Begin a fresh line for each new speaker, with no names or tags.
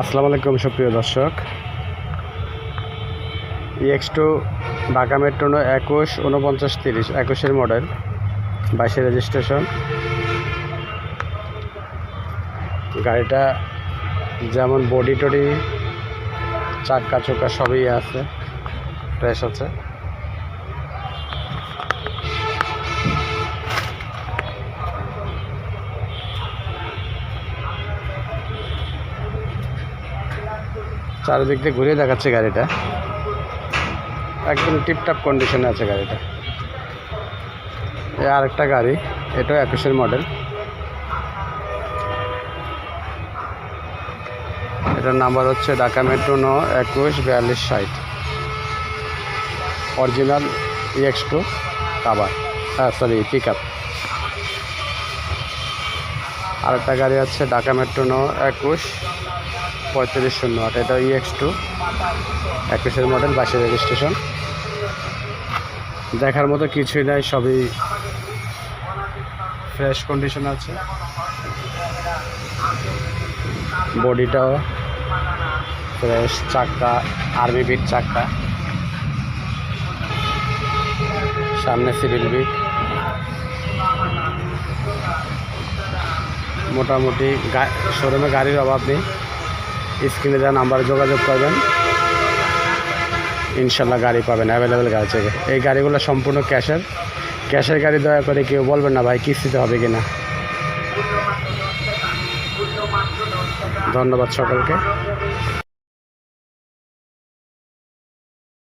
আসসালামু আলাইকুম, সুপ্রিয় দর্শক। ইএক্স টু ঢাকা মেট্রো একুশ, উনপঞ্চাশ তিরিশ, একুশের মডেল বাইশে রেজিস্ট্রেশন গাড়িটা যেমন বডি টডি, চাকা চোকা সবই আছে ফ্রেশ আছে। চারিদিক দিয়ে ঘুরে দেখাচ্ছে গাড়িটা। একদম টিপটাপ কন্ডিশনে আছে গাড়িটা। এই আরেকটা গাড়ি, এটাও একুশের মডেল এটার নাম্বার হচ্ছে ঢাকা মেট্রো ন একুশ বিয়াল্লিশ ষাট। অরিজিনাল ইএক্স টু কাবার হ্যাঁ সরি পিক আপ আরেকটা গাড়ি আছে ঢাকা মেট্রো ন একুশ পঁয়ত্রিশ শূন্য আট, এটা ইএক্স টু একুশের মডেল বাসের রেজিস্ট্রেশন দেখার মতো কিছুই নাই, সবই ফ্রেশ কন্ডিশন আছে। বডিটাও ফ্রেশ চাক্কা আর্মি বিট চাক্কা সামনে সিভিল বিট মোটামুটি গা শোরুমে গাড়ির অভাব নেই। স্ক্রিনে যা নাম্বারে যোগাযোগ করবেন। ইনশাল্লাহ গাড়ি পাবেন অ্যাভেলেবেল গাড়ি থেকে। এই গাড়িগুলো সম্পূর্ণ ক্যাশের। ক্যাশের গাড়ি দয়া করে কেউ বলবেন না ভাই, কিস্তিতে হবে কি না ধন্যবাদ সকলকে।